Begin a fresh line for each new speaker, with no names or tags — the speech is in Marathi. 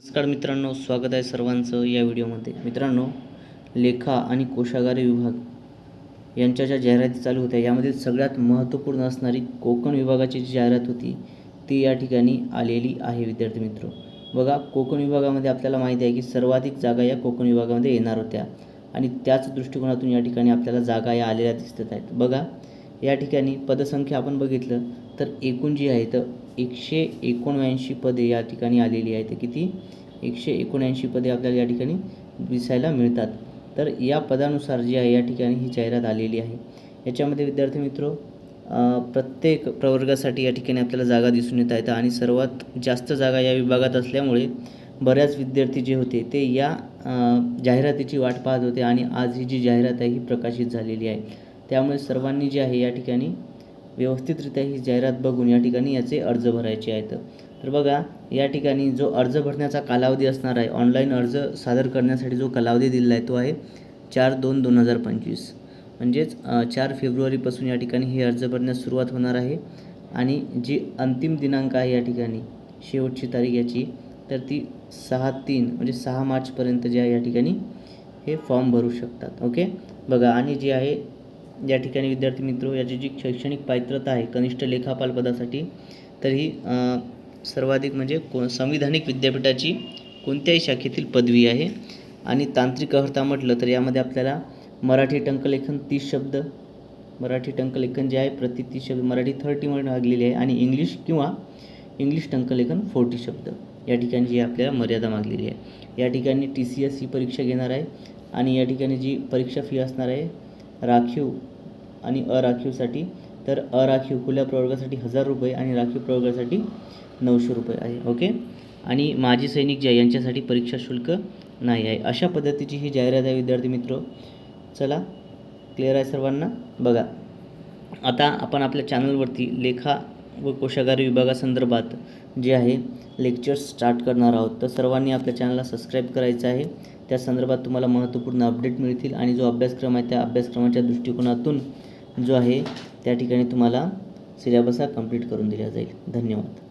नमस्कार मित्रांनो स्वागत आहे सर्वांचं या व्हिडिओमध्ये. मित्रांनो लेखा आणि कोशागारी विभाग यांच्या ज्या जाहिराती चालू होत्या यामध्ये सगळ्यात महत्त्वपूर्ण असणारी कोकण विभागाची जी जाहिरात होती ती या ठिकाणी आलेली आहे विद्यार्थी मित्र. बघा कोकण विभागामध्ये आपल्याला माहिती आहे की सर्वाधिक जागा या कोकण विभागामध्ये येणार होत्या आणि त्याच दृष्टिकोनातून या ठिकाणी आपल्याला जागा या आलेल्या दिसत आहेत. बघा या ठिकाणी पदसंख्या आपण बघितलं तर एकूण जी आहे तर एकशे एकोणऐंशी पदे या ठिकाणी आलेली आहेत. किती? एकशे एकोणऐंशी पदे आपल्याला या ठिकाणी दिसायला मिळतात. तर या पदानुसार जी आहे या ठिकाणी ही जाहिरात आलेली आहे. याच्यामध्ये विद्यार्थी मित्र प्रत्येक प्रवर्गासाठी या ठिकाणी आपल्याला जागा दिसून येत आहेत आणि सर्वात जास्त जागा या विभागात असल्यामुळे बऱ्याच विद्यार्थी जे होते ते या जाहिरातीची वाट पाहत होते आणि आज ही जी जाहिरात आहे ही प्रकाशित झालेली आहे. त्यामुळे सर्वांनी जे आहे या ठिकाणी व्यवस्थितरित्या ही जाहिरात बघून या ठिकाणी याचे अर्ज भरायचे आहेत. तर बघा या ठिकाणी जो अर्ज भरण्याचा कालावधी असणार आहे ऑनलाईन अर्ज सादर करण्यासाठी जो कालावधी दिलेला आहे तो आहे चार दोन दोन हजार पंचवीस. म्हणजेच चार फेब्रुवारीपासून या ठिकाणी हे अर्ज भरण्यास सुरुवात होणार आहे आणि जी अंतिम दिनांक आहे या ठिकाणी शेवटची तारीख याची तर ती सहा तीन म्हणजे सहा मार्चपर्यंत जे आहे या ठिकाणी हे फॉर्म भरू शकतात. ओके? बघा आणि जी आहे या ठिकाणी विद्यार्थी मित्र याची जी शैक्षणिक पात्रता आहे कनिष्ठ लेखापाल पदासाठी तर ही सर्वाधिक म्हणजे को संविधानिक विद्यापीठाची कोणत्याही शाखेतील पदवी आहे. आणि तांत्रिक अर्हता म्हटलं तर यामध्ये आपल्याला मराठी टंकलेखन तीस शब्द मराठी टंकलेखन जे आहे प्रति तीस शब्द मराठी थर्टी म्हणून मागलेली आहे आणि इंग्लिश किंवा इंग्लिश टंकलेखन फोर्टी शब्द या ठिकाणी जी आपल्याला मर्यादा मागलेली आहे. या ठिकाणी टी सी एस ही परीक्षा घेणार आहे आणि या ठिकाणी जी परीक्षा फी असणार आहे राखीव आणि अराखीवसाठी तर अराखीव खुल्या प्रवर्गासाठी हजार रुपये आणि राखीव प्रवर्गासाठी नऊशे रुपये आहे ओके? आणि माजी सैनिक जे आहे यांच्यासाठी परीक्षा शुल्क नाही आहे. अशा पद्धतीची ही जाहिरात आहे विद्यार्थी मित्र. चला क्लिअर आहे सर्वांना? बघा आता आपण आपल्या चॅनलवरती लेखा व कोशागारी विभागासंदर्भात जे आहे लेक्चर्स स्टार्ट करणार आहोत. तर सर्वांनी आपल्या चॅनलला सबस्क्राईब करायचं आहे. त्या संदर्भात तुम्हाला महत्त्वपूर्ण अपडेट मिळतील आणि जो अभ्यासक्रम आहे त्या अभ्यासक्रमाच्या दृष्टिकोनातून जो आहे त्या ठिकाणी तुम्हाला सिलेबस हा कंप्लीट करून दिला जाईल. धन्यवाद.